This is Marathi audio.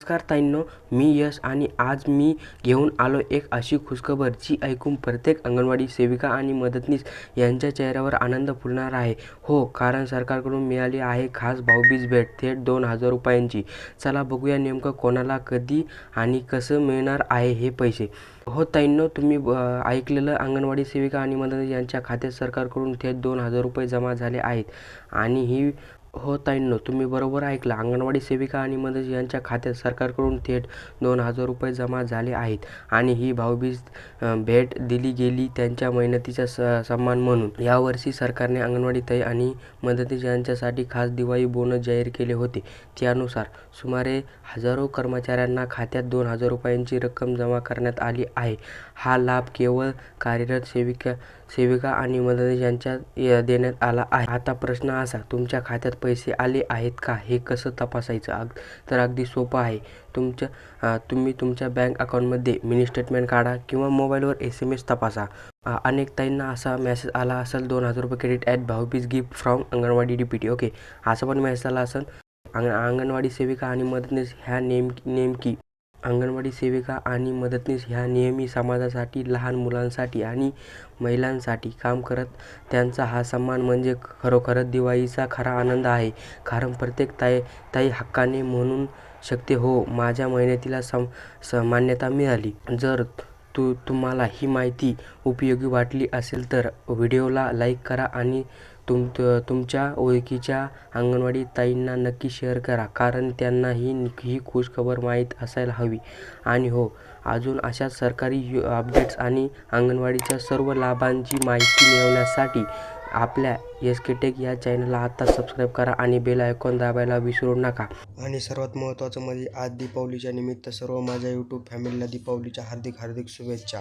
नमस्कार ताईंनो मी यश आणि आज मी घेऊन आलो एक अशी खुशखबर जी ऐकून प्रत्येक अंगणवाडी सेविका आणि मदतनीस यांच्या चेहऱ्यावर आनंद फुलणार आहे. हो कारण सरकारकडून मिळाली आहे खास भाऊबीज भेट थेट दोन हजार रुपयांची. चला बघूया नेमकं कोणाला कधी आणि कसं मिळणार आहे हे पैसे. हो ताईंनो तुम्ही ऐकलेलं अंगणवाडी सेविका आणि मदतनीस यांच्या खात्यात सरकारकडून थेट दोन हजार रुपये जमा झाले आहेत. आणि ही हो ताईंनो तुम्ही बरोबर ऐकलं. अंगणवाडी सेविका आणि मदत यांच्या खात्यात सरकारकडून थेट दोन हजार रुपये जमा झाले आहेत आणि ही भाऊबीज भेट दिली गेली त्यांच्या मेहनतीचा स सन्मान म्हणून. यावर्षी सरकारने अंगणवाडी ताई आणि मदतीस यांच्यासाठी खास दिवाळी बोनस जाहीर केले होते. त्यानुसार सुमारे हजारो कर्मचाऱ्यांना खात्यात दोन हजार रुपयांची रक्कम जमा करण्यात आली आहे. हा लाभ केवळ कार्यरत सेविका सेविका आणि मदतीस यांच्या देण्यात आला आहे. आता प्रश्न असा तुमच्या खात्यात पैसे आले आहेत का? हे कसं तपासायचं? अग तर अगदी सोपं आहे. तुमच्या तुम्ही तुमच्या बँक अकाउंटमध्ये मिनी स्टेटमेंट काढा किंवा मोबाईलवर एस एम एस तपासा. अनेक ताईंना असा मेसेज आला असेल दोन हजार रुपये credit at Bhaubeej gift from Anganwadi D P T okay असं पण मेसेज आला असेल अंग अंगणवाडी सेविका आणि मदतनीस ह्या नेम नेमकी अंगणवाडी सेविका आणि मदतनीस ह्या नेहमी समाजासाठी लहान मुलांसाठी आणि महिलांसाठी काम करत. त्यांचा हा सन्मान म्हणजे खरोखरच दिवाळीचा खरा आनंद आहे. कारण प्रत्येक ताई ताई हक्काने म्हणून शकते हो माझ्या मेहनतीला सम स मान्यता मिळाली. जर तू तुम्हाला ही माहिती उपयोगी वाटली असेल तर व्हिडिओला लाईक करा आणि तुम तुमच्या ओळखीच्या अंगणवाडी ताईंना नक्की शेअर करा कारण त्यांना ही ही खुशखबर माहीत असायला हवी. आणि हो अजून अशाच सरकारी यु अपडेट्स आणि अंगणवाडीच्या सर्व लाभांची माहिती मिळवण्यासाठी आपल्या एस के टेक या चॅनलला आता सबस्क्राईब करा आणि बेल आयकॉन दाबायला विसरू नका. आणि सर्वात महत्त्वाचं म्हणजे आज दीपावलीच्या निमित्त सर्व माझ्या यूट्यूब फॅमिलीला दीपावलीच्या हार्दिक हार्दिक शुभेच्छा.